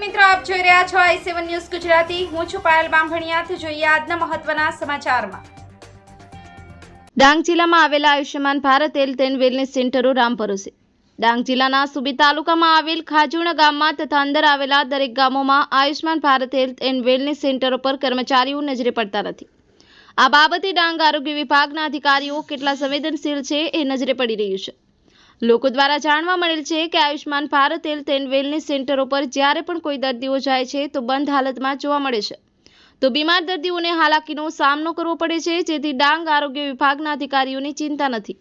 રહ્યા છો આઈ seven news Gujarati. હું છું પાયલ બામભણિયાથી જોઈએ આજના મહત્વના સમાચારમાં. ડાંગ જિલ્લામાં આવેલા Ayushman Bharat health and wellness સેન્ટરો રામ ભરોસે. ડાંગ જિલ્લાના સુબી તાલુકામાં આવેલ ખાજુણા ગામમાં તથા અંદર આવેલા દરેક ગામોમાં Ayushman Bharat health and wellness સેન્ટરો પર કર્મચારીઓ નજરે પડતા નથી. આ બાબતે ડાંગ આરોગ્ય વિભાગના અધિકારીઓ કેટલા સંવેદનશીલ છે એ નજરે પડી રહ્યું છે. લોકો દ્વારા જાણવા મળેલ છે કે Ayushman Bharat health and wellness સેન્ટરો પર જ્યારે પણ કોઈ દર્દીઓ જાય છે તો બંધ હાલતમાં જોવા મળે છે. તો બીમાર દર્દીઓને હાલાકીનો સામનો કરવો પડે છે, જેથી ડાંગ આરોગ્ય વિભાગના અધિકારીઓની ચિંતા નથી.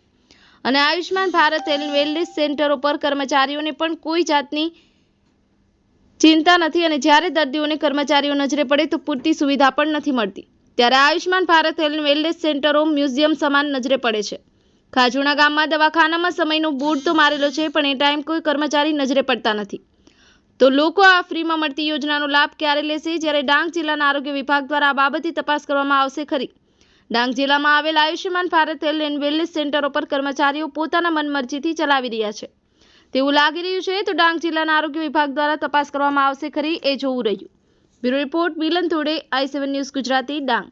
અને આયુષ્યમાન ભારત હેલ્થ વેલનેસ સેન્ટરો પર કર્મચારીઓને પણ કોઈ જાતની ચિંતા નથી અને જ્યારે દર્દીઓને કર્મચારીઓ નજરે પડે તો પૂરતી સુવિધા પણ નથી મળતી. ત્યારે આયુષ્યમાન ભારત હેલ્થ વેલનેસ સેન્ટરો મ્યુઝિયમ સમાન નજરે પડે છે. ખાજુણા ગામમાં દવાખાનામાં સમયનો બોર્ડ તો મારેલો છે, પણ એ ટાઈમ કોઈ કર્મચારી નજરે પડતા નથી. તો લોકો આ ફ્રીમાં મળતી યોજનાનો લાભ ક્યારે લેશે? જ્યારે ડાંગ જિલ્લાના આરોગ્ય વિભાગ દ્વારા આ બાબતે તપાસ કરવામાં આવશે ખરી. ડાંગ જિલ્લામાં આવેલ Ayushman Bharat health and wellness સેન્ટરો પર કર્મચારીઓ પોતાના મનમરજીથી ચલાવી રહ્યા છે. તેવું લાગી રહ્યું છે, તો ડાંગ જિલ્લાના આરોગ્ય વિભાગ દ્વારા તપાસ કરવામાં આવશે ખરી, એ જોવું રહ્યું. Bureau report, Milan Thode I seven news Gujarati, Dang.